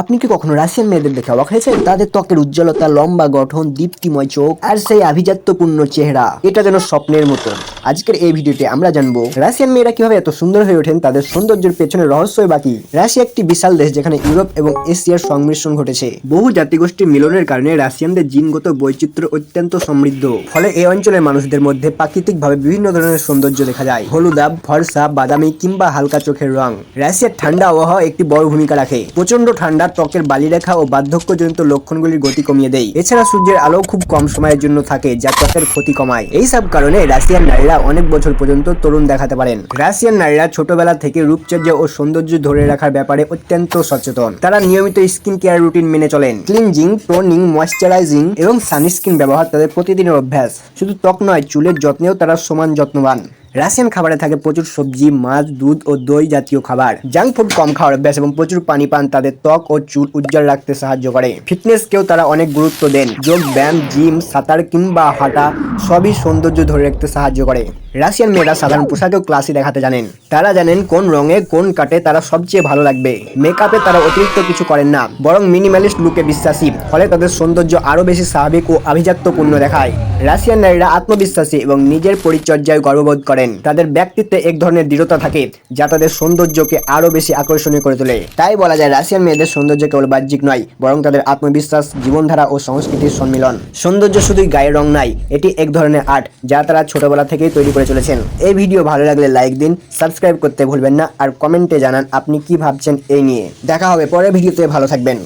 আপনি কি কখনো রাশিয়ান মেয়েদের দেখে অবাক হয়েছেন? তাদের ত্বকের উজ্জ্বলতা, লম্বা গঠন, দীপ্তিময় চোখ আর সেই আভিজাত্যপূর্ণ চেহারা। এটা যেন স্বপ্নের মতো আজকের এই ভিডিওতে আমরা জানব, রাশিয়ান মেয়েরা কীভাবে এত সুন্দর হয়ে ওঠেন, তাদের সৌন্দর্যের পেছনে রহস্যই বাকি রাশিয়া একটি বিশাল দেশ যেখানে ইউরোপ এবং এশিয়ার সংমিশ্রণ ঘটেছে। বহু জাতিগোষ্ঠীর মিলনের কারণে রাশিয়ানদের জিনগত বৈচিত্র্য অত্যন্ত সমৃদ্ধ। ফলে এই অঞ্চলের মানুষদের মধ্যে প্রাকৃতিকভাবে বিভিন্ন ধরনের সৌন্দর্য দেখা যায়। হলুদাব ফর্সা, বাদামি কিংবা হালকা চোখের রং। রাশিয়ার ঠান্ডা আবহাওয়া একটি বড় ভূমিকা রাখে। প্রচণ্ড ঠান্ডা ত্বকের বালিরেখা ও বার্ধক্যজনিত লক্ষণগুলির গতি কমিয়ে দেয়। এছাড়া সূর্যের আলো খুব কম সময়ের জন্য থাকে, যা ত্বকের ক্ষতি কমায়। এই সব কারণে রাশিয়ান নারীরা অনেক বছর পর্যন্ত তরুণ দেখাতে পারেন। রাশিয়ান নারীরা ছোটবেলা থেকে রূপচর্যা ও সৌন্দর্য ধরে রাখার ব্যাপারে অত্যন্ত সচেতন। তারা নিয়মিত স্কিন কেয়ার রুটিন মেনে চলেন। ক্লিনজিং টোনিং ময়শ্চারাইজিং এবং সানস্ক্রিন ব্যবহার তাদের প্রতিদিনের অভ্যাস। শুধু ত্বক নয়, চুলের যত্নেও তারা সমান যত্নবান। রাশিয়ান খাবারে থাকে প্রচুর সবজি, মাছ, দুধ ও দই জাতীয় খাবার। জাঙ্ক ফুড কম খাওয়ার অভ্যাস এবং প্রচুর পানি পান তাদের ত্বক ও চুল উজ্জ্বল রাখতে সাহায্য করে। ফিটনেসকেও তারা অনেক গুরুত্ব দেন। যোগ ব্যায়াম, জিম, সাঁতার কিংবা হাঁটা সবই সৌন্দর্য ধরে রাখতে সাহায্য করে। রাশিয়ান মেয়েরা সাধারণ পোশাকেও ক্লাসি দেখাতে জানেন। তারা জানেন কোন রঙে কোন কাটে তারা সবচেয়ে ভালো লাগবে। মেকআপে তারা অতিরিক্ত কিছু করেন না বরং মিনিমালিস্ট লুকে বিশ্বাসী। ফলে তাদের সৌন্দর্য আরও বেশি স্বাভাবিক ও আভিজাত্যপূর্ণ দেখায়। রাশিয়ান নারীরা আত্মবিশ্বাসী এবং নিজের পরিচর্যায় গর্ববোধ করেন। তাদের ব্যক্তিত্বে এক ধরনের দৃঢ়তা থাকে যা তাদের সৌন্দর্যকে আরও বেশি আকর্ষণীয় করে তোলে। তাই বলা যায় রাশিয়ান মেয়েদের সৌন্দর্য কেবল বাহ্যিক নয় বরং তাদের আত্মবিশ্বাস জীবনধারা ও সংস্কৃতির সম্মিলন। সৌন্দর্য শুধুই গায়ের রং নাই এটি এক ধরনের আর্ট যা তারা ছোটবেলা থেকেই তৈরি করে চলেছেন। এই ভিডিও ভালো লাগলে লাইক দিন সাবস্ক্রাইব করতে ভুলবেন না, আর কমেন্টে জানান আপনি কি ভাবছেন এই নিয়ে। দেখা হবে পরের ভিডিওতে ভালো থাকবেন।